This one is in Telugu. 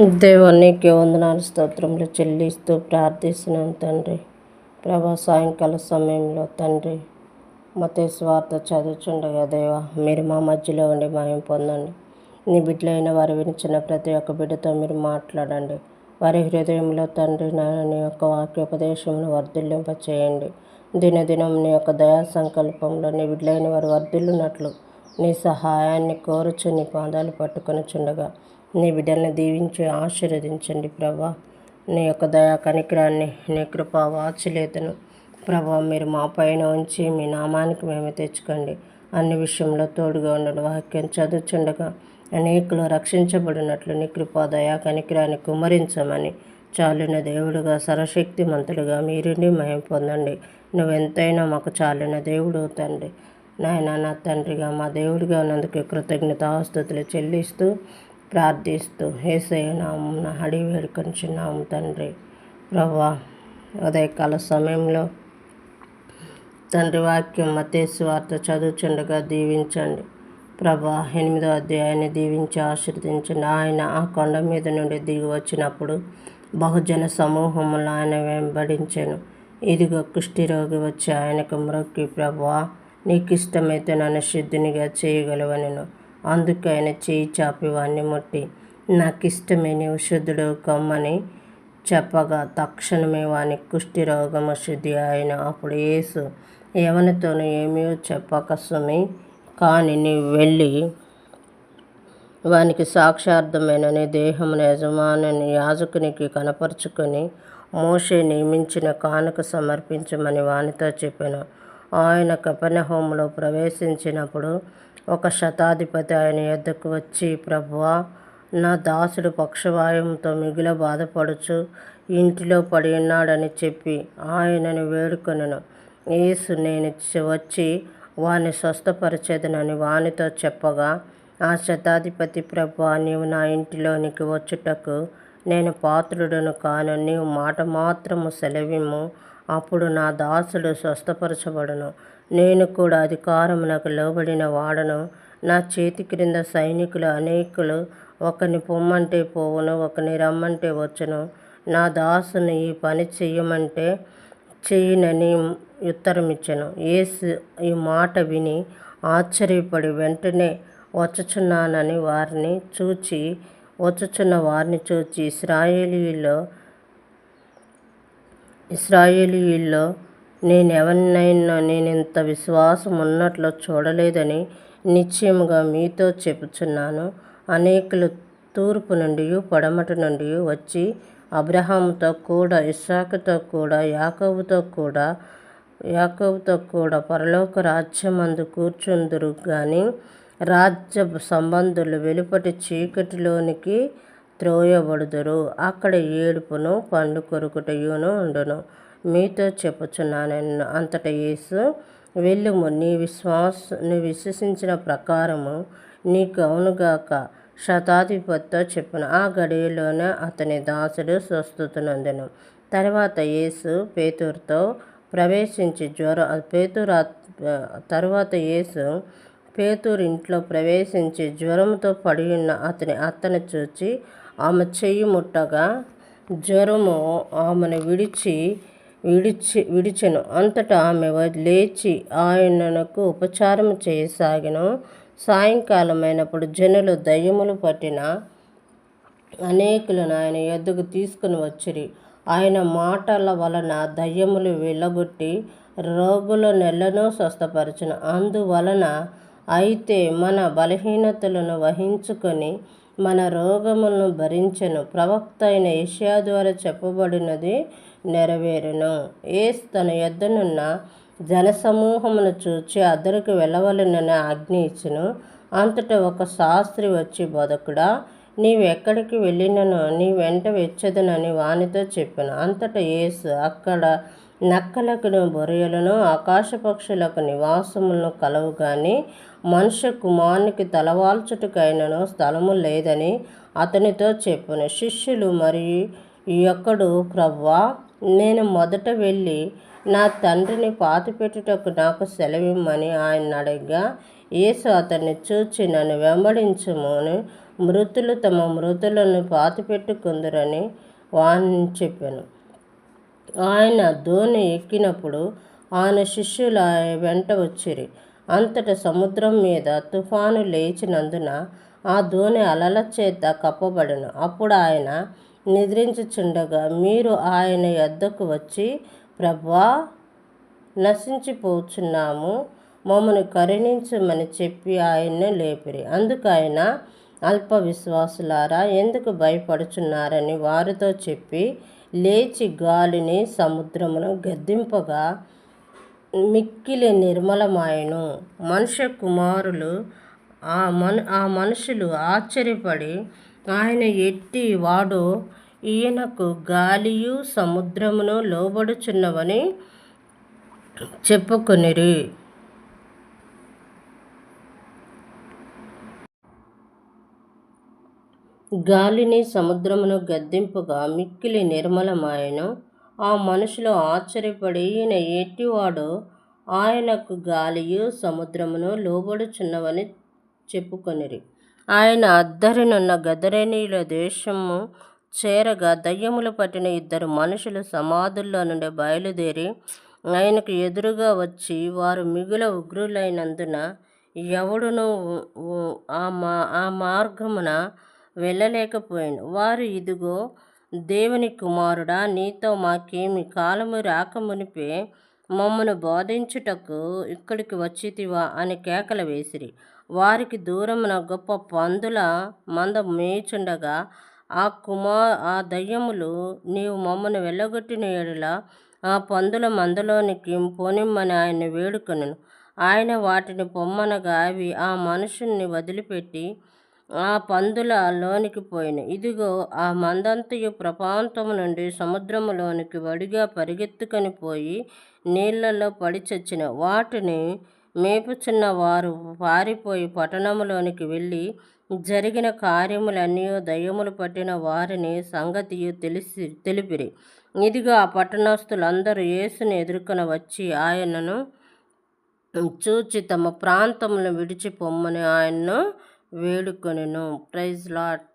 దేవునికి వందనాలు స్తోత్రములు చెల్లిస్తూ ప్రార్థిస్తున్నాను తండ్రి. ప్రభా సాయంకాల సమయంలో తండ్రి మతే స్వార్థ చదువుచుండగా దేవా మీరు మా మధ్యలో ఉండి మాయం పొందండి. నీ బిడ్డలైన వారు వినిచిన ప్రతి ఒక్క బిడ్డతో మీరు మాట్లాడండి. వారి హృదయంలో తండ్రి నీ యొక్క వాక్యోపదేశమును వర్ధిల్లింప చేయండి దినదినం నీ యొక్క దయా సంకల్పంలో నీ బిడ్డలైన వారు వర్ధిల్లునట్లు నీ సహాయాన్ని కోరుచు నీ పాదాలు పట్టుకొని చుండగా నీ బిడ్డల్ని దీవించి ఆశీర్వదించండి ప్రభా. నీ యొక్క దయా కనికరాన్ని నీ కృపా వాచలేతను. ప్రభా మీరు మా పైన ఉంచి మీ నామానికి మేము తెచ్చుకోండి. అన్ని విషయంలో తోడుగా ఉండడం. వాక్యం చదువుచుండగా అనేకులు రక్షించబడినట్లు నీ కృపా దయా కనికరాన్ని కుమ్మరించమని చాలిన దేవుడుగా సరశక్తిమంతుడుగా మీరుండి మయం పొందండి. నువ్వెంతైనా మాకు చాలిన దేవుడు తండ్రి. నాయన నా తండ్రిగా మా దేవుడిగా ఉన్నందుకు కృతజ్ఞతాస్తుతులు చెల్లిస్తూ ప్రార్థిస్తూ ఏసయ్య హడి అడిగి వేడుకొంచున్నాము తండ్రి ప్రభా ఉదయకాల సమయంలో తండ్రి వాక్యం మతేసు వార్త చదువుచుండగా దీవించండి. ప్రభా ఎనిమిదో అధ్యాయాన్ని దీవించి ఆశీర్వదించండి. ఆయన ఆ కొండ మీద నుండి దిగి వచ్చినప్పుడు బహుజన సమూహములు ఆయన వెంబడించాను. ఇదిగో కుష్ఠిరోగి వచ్చి ఆయనకు మ్రొక్కి ప్రభా నీకు ఇష్టమైతే నన్ను శుద్ధినిగా చేయగలవనను. అందుకు ఆయన చేయి చాపి వాణ్ణి ముట్టి నాకు ఇష్టమే నీవు శుద్ధుడు కమ్మని చెప్పగా తక్షణమే వాని కుష్టి రోగము శుద్ధి ఆయన అప్పుడు యేసు ఎవరితోనూ ఏమీ చెప్పక సుమి కానీ నీవు వెళ్ళి వానికి సాక్షార్థమైన నీ దేహమును యజమానుని యాజకునికి కనపరుచుకొని మోషే నియమించిన కానుక సమర్పించమని వానితో చెప్పాను. ఆయన కపనహోములో ప్రవేశించినప్పుడు ఒక శతాధిపతి ఆయన యొద్దకు వచ్చి ప్రభువా నా దాసుడు పక్షవాయువుతో మిగిల బాధపడుచు ఇంటిలో పడి ఉన్నాడని చెప్పి ఆయనను వేడుకొనను. యేసు నేను వచ్చి వాని స్వస్థపరచేదనని వానితో చెప్పగా ఆ శతాధిపతి ప్రభు నీవు నా ఇంటిలోనికి వచ్చుటకు నేను పాత్రుడను కాను. నీవు మాట మాత్రము సెలవిము అప్పుడు నా దాసుడు స్వస్థపరచబడును. నేను కూడా అధికారమునకు లోబడిన వాడను. నా చేతి క్రింద సైనికులు అనేకులు ఒకని పొమ్మంటే పోవును ఒకని రమ్మంటే వచ్చును. నా దాసుని ఈ పని చేయమంటే చేయనని ఉత్తరమిచ్చాను. ఏసు ఈ మాట విని ఆశ్చర్యపడి వెంటనే వచ్చుచున్నానని వారిని చూచి వచ్చుచున్న వారిని చూచి ఇస్రాయేలీలో ఇస్రాయేలీల్లో నేనెవరినైనా నేనింత విశ్వాసం ఉన్నట్లు చూడలేదని నిశ్చయముగా మీతో చెప్పుచున్నాను. అనేకులు తూర్పు నుండి పడమటి నుండి వచ్చి అబ్రహాముతో కూడా ఇస్సాకుతో కూడా యాకోబుతో కూడా యాకోబుతో కూడా పరలోక రాజ్యమందు కూర్చుందురు. కానీ రాజ్య సంబంధులు వెలుపటి చీకటిలోనికి త్రోయబడుదురు. అక్కడ ఏడుపును పండు కొరుకుటయును ఉండును. మీతో చెప్పుచున్నాను. అంతట యేసు వెళ్ళుము. నీ విశ్వాస నీ విశ్వసించిన ప్రకారము నీకు అవునుగాక శతాధిపతితో చెప్పిన. ఆ గడియలోనే అతని దాసుడు స్వస్థతనందెను. తర్వాత యేసు పేతురుతో ప్రవేశించి జ్వర పేతురు తర్వాత యేసు పేతూరు ఇంట్లో ప్రవేశించి జ్వరంతో పడి ఉన్న అతని అత్తను చూచి ఆమె చెయ్యి ముట్టగా జ్వరము ఆమెను విడిచి విడిచి విడిచెను. అంతటా ఆమె లేచి ఆయనకు ఉపచారం చేయసాగను. సాయంకాలమైనప్పుడు జనులు దయ్యములు పట్టిన అనేకులను ఆయన ఎద్దుకు తీసుకుని వచ్చిరి. ఆయన మాటల వలన దయ్యములు వెళ్ళగొట్టి రోగుల నెలను స్వస్థపరచును. అందువలన అయితే మన బలహీనతలను వహించుకొని మన రోగములను భరించను. ప్రవక్త అయిన ఏషియా ద్వారా చెప్పబడినది నెరవేరును. ఏస్ తన యొద్దనున్న జనసమూహమును చూచి అద్దరికి వెళ్ళవలనని ఆజ్ఞ ఇచ్చును. అంతటా ఒక శాస్త్రి వచ్చి బోధకుడా నీవెక్కడికి వెళ్ళినను నీ వెంట వెచ్చదనని వానితో చెప్పాను. అంతటా యేసు అక్కడ నక్కలకును బొరియలను ఆకాశ పక్షులకు నివాసములను కలవు కానీ మనుష్య కుమారునికి తలవాల్చుటకైనను స్థలము లేదని అతనితో చెప్పాను. శిష్యులు మరియు ఎక్కడు ప్రవ్వా నేను మొదట వెళ్ళి నా తండ్రిని పాతిపెట్టుటకు నాకు సెలవిమ్మని ఆయన అడగగా యేసు అతన్ని చూచి నన్ను వెంబడించమని మృతులు తమ మృతులను పాతిపెట్టుకుందరని వాణ్ణి చెప్పాను. ఆయన ధోని ఎక్కినప్పుడు ఆయన శిష్యుల వెంట వచ్చిరి. అంతట సముద్రం మీద తుఫాను లేచినందున ఆ ధోని అలల చేత కప్పబడను. అప్పుడు ఆయన నిద్రించుచుండగా మీరు ఆయన యొద్దకు వచ్చి ప్రభా నశించిపోచున్నాము. మమ్మను కరుణించమని చెప్పి ఆయన్ను లేపిరి. అందుకు ఆయన అల్ప విశ్వాసులారా ఎందుకు భయపడుచున్నారని వారితో చెప్పి లేచి గాలిని సముద్రమును గద్దింపగా మిక్కిలి నిర్మలమాయను. మనుష్య కుమారులు ఆ మను ఆ మనుషులు ఆశ్చర్యపడి ఆయన ఎట్టి వాడు ఈయనకు గాలియు సముద్రమును లోబడుచున్నవని చెప్పుకొనిరి. గాలిని సముద్రమును గద్దింపుగా మిక్కిలి నిర్మలమాయను. ఆ మనుషులు ఆశ్చర్యపడి ఈయన ఎట్టివాడు ఆయనకు గాలియు సముద్రమును లోబడుచున్నవని చెప్పుకొనిరి. ఆయన అద్దరినున్న గదరేనీయుల దేశము చేరగా దయ్యములు పట్టిన ఇద్దరు మనుషులు సమాధుల్లో నుండి బయలుదేరి ఆయనకు ఎదురుగా వచ్చి వారు మిగుల ఉగ్రులైనందున ఎవడును ఆ మా ఆ మార్గమున వెళ్ళలేకపోయాను వారు ఇదిగో దేవుని కుమారుడా నీతో మాకేమి కాలము రాకమునిపే మమ్మను బోధించుటకు ఇక్కడికి వచ్చితివా అని కేకలు వేసిరి. వారికి దూరమున గొప్ప పందుల మంద మేచుండగా ఆ కుమార్ ఆ దయ్యములు నీవు మమ్మను వెళ్ళగొట్టిన ఎడల ఆ పందుల మందలోనికి పోనిమ్మని ఆయన వేడుకొనను. ఆయన వాటిని పొమ్మనగా అవి ఆ మనుషుల్ని వదిలిపెట్టి ఆ పందుల లోనికి పోయిన. ఇదిగో ఆ మందంతయు ప్రపాంతము నుండి సముద్రములోనికి వడిగా పరిగెత్తుకొని పోయి నీళ్ళలో పడిచచ్చిన వాటిని మేపుచున్న వారు పారిపోయి పట్టణములోనికి వెళ్ళి జరిగిన కార్యములన్నీ దయ్యములు పట్టిన వారిని సంగతియు తెలిసి తెలిపిరి. ఇదిగో ఆ పట్టణస్థులందరూ యేసుని ఎదుర్కొని వచ్చి ఆయనను చూచి తమ ప్రాంతములను విడిచిపొమ్మని ఆయన్ను వేడుకొనెను. Praise lot